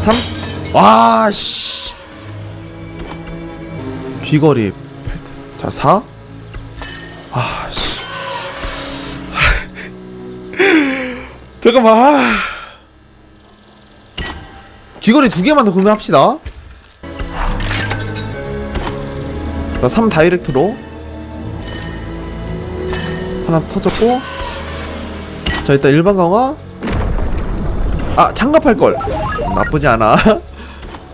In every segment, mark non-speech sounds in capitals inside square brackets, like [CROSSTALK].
3 와씨. 귀걸이 자 4. 아씨. [LAUGHS] 잠깐만 아. 귀걸이 두 개만 더 구매합시다. 자, 3 다이렉트로. 하나 터졌고. 자 일단 일반 강화 아 장갑 할걸. 나쁘지 않아. [LAUGHS]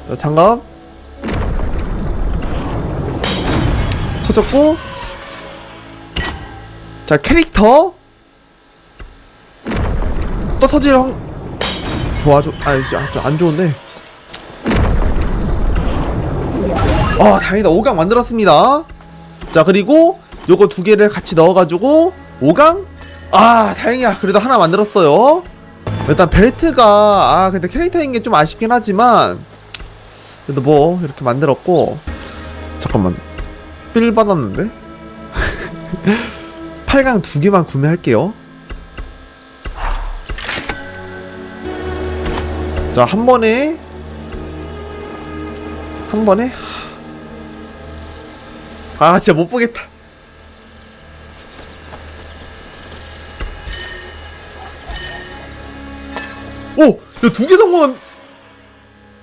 자, 장갑. 터졌고. 자 캐릭터. 또 터질 확 좋아 좋아 아안 좋은데. 아 다행이다. 5강 만들었습니다. 자 그리고 요거 두 개를 같이 넣어가지고 5강? 아 다행이야. 그래도 하나 만들었어요 일단 벨트가 아 근데 캐릭터인 게 좀 아쉽긴 하지만 그래도 뭐 이렇게 만들었고. 잠깐만. 삘 받았는데? [LAUGHS] 8강 두 개만 구매할게요. 자 한 번에 한 번에? 아 진짜 못 보겠다 오! 야 두 개 성공한.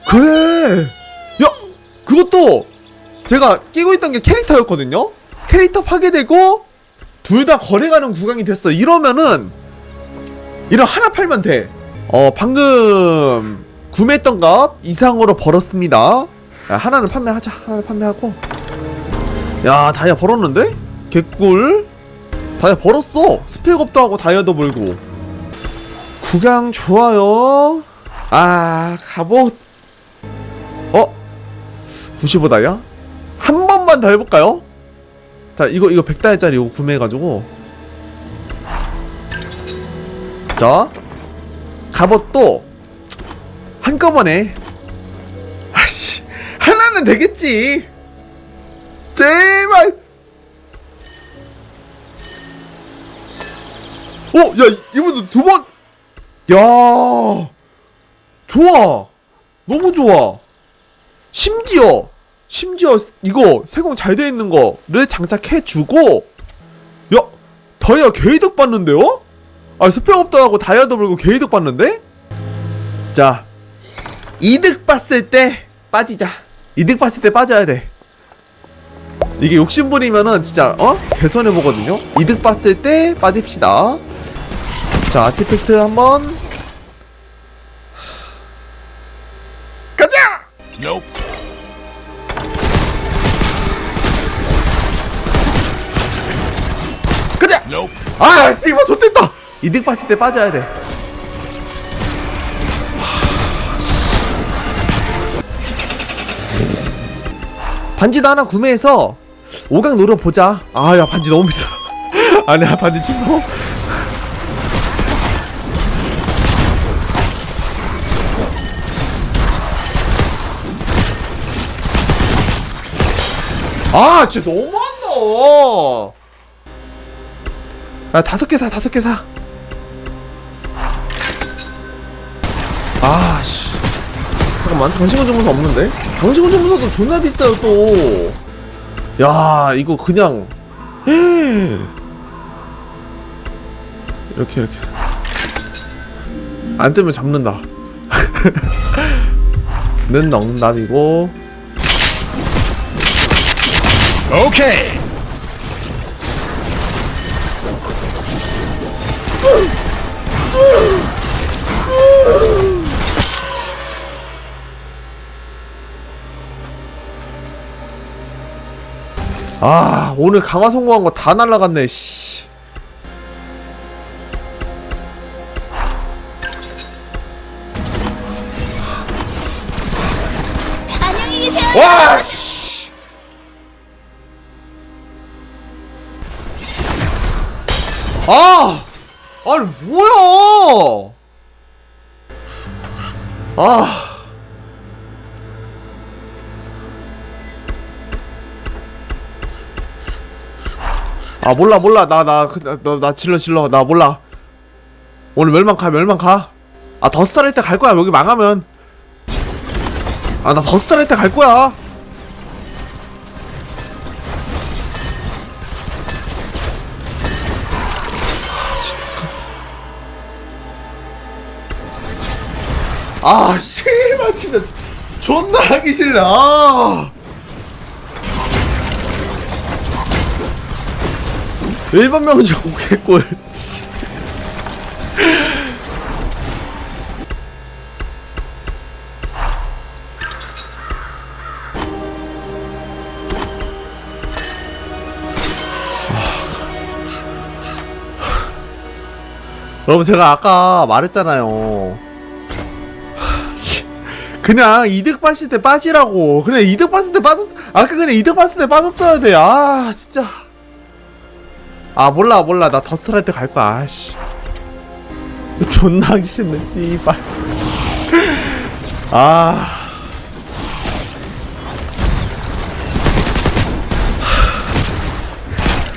그래. 야 그것도 제가 끼고 있던 게 캐릭터였거든요? 캐릭터 파괴되고 둘 다 거래가는 구간이 됐어. 이러면은 이런 하나 팔면 돼 어 방금 구매했던 값 이상으로 벌었습니다. 야, 하나는 판매하자. 하나는 판매하고. 야 다이아 벌었는데? 개꿀. 다이아 벌었어. 스펙업도 하고 다이아도 벌고 구경 좋아요 아 갑옷 어? 95다이아? 한 번만 더 해볼까요? 자 이거 이거 100다이아짜리 이거 구매해가지고 자 갑옷도 한꺼번에 아씨 하나는 되겠지 제발 어? 야 이분도 두 번 야 좋아 너무 좋아 심지어 심지어 이거 세공 잘 돼 있는 거를 장착해 주고 야 다이아 개이득 받는데요? 아 스펙업도 하고 다이아도 벌고 개이득 받는데? 자 이득 봤을 때 빠지자 이득 봤을 때 빠져야 돼 이게 욕심부리면은 진짜 어? 개손해 보거든요 이득 봤을 때 빠집시다 자 아티팩트 한번. 가자! Nope. 가자! Nope. 아 씨발 좋됐다! 이득 봤을 때 빠져야 돼. 반지도 하나 구매해서 5강 노려보자. 아야 반지 너무 비싸. [LAUGHS] 아니야 반지 취소 아 진짜 너무한다 야 다섯 개사 다섯 개 사. 아씨. 잠깐만 장시간 정보사 없는데? 장시간 정보사도 존나 비싸요 또. 야 이거 그냥 헤. 이렇게 이렇게 안 뜨면 잡는다. [LAUGHS] 는 농담이고 Okay. 아 오늘 강화 성공한 거 다 날라갔네 씨. 안녕히 계세요. 와 씨. 아! 아니 뭐야? 아. 아 몰라 몰라. 나 나나 나 질러 질러. 나 몰라. 오늘 멸망 가 멸망 가아 더스타를 때갈 거야 여기 망하면. 아 나 더스트라이트 갈 거야 아 씨발 진짜. 존나 하기 싫네. 아. 일반 명중 개꿀 씨. 여러분 제가 아까 말했잖아요. 씨, 그냥 이득 봤을 때 빠지라고. 그냥 이득 봤을 때 빠졌 아까 그냥 이득 봤을 때 빠졌어야 돼 아 진짜. 아 몰라 몰라. 나 더스트라이트 갈 거야. 아씨. 존나 하기 싫네 씨발. 아.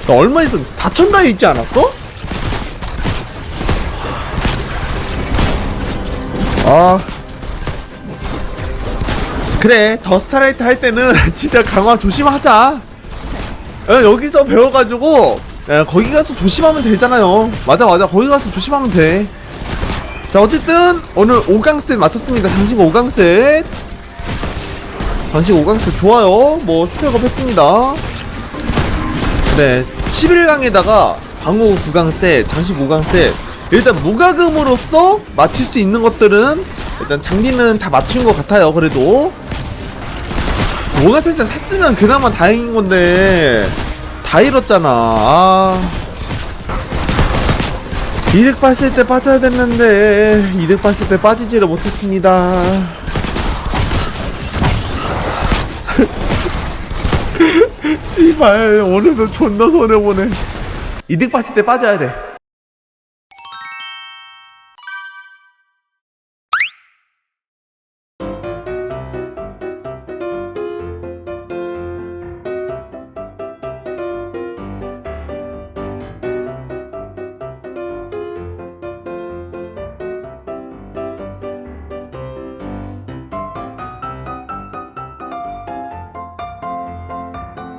나 얼마 있어 4천 다이 있지 않았어? 아 그래 더 스타라이트 할 때는 [LAUGHS] 진짜 강화 조심하자. 어, 여기서 배워가지고 에, 거기 가서 조심하면 되잖아요. 맞아 맞아. 거기 가서 조심하면 돼 자 어쨌든 오늘 5강 셋 마쳤습니다. 장식 5강셋. 장식 5강 셋. 좋아요. 뭐 스펙업 했습니다. 네 11강에다가 방어 9강 셋 장식 5강 셋. 일단 무과금으로서 맞출 수 있는 것들은 일단 장비는 다 맞춘 것 같아요 그래도 5강셋을 샀으면 그나마 다행인 건데. 다 잃었잖아. 아. 이득 봤을 때 빠져야 됐는데 이득 봤을 때 빠지지를 못했습니다. [LAUGHS] 씨발 오늘도 존나 손해보네. 이득 봤을 때 빠져야 돼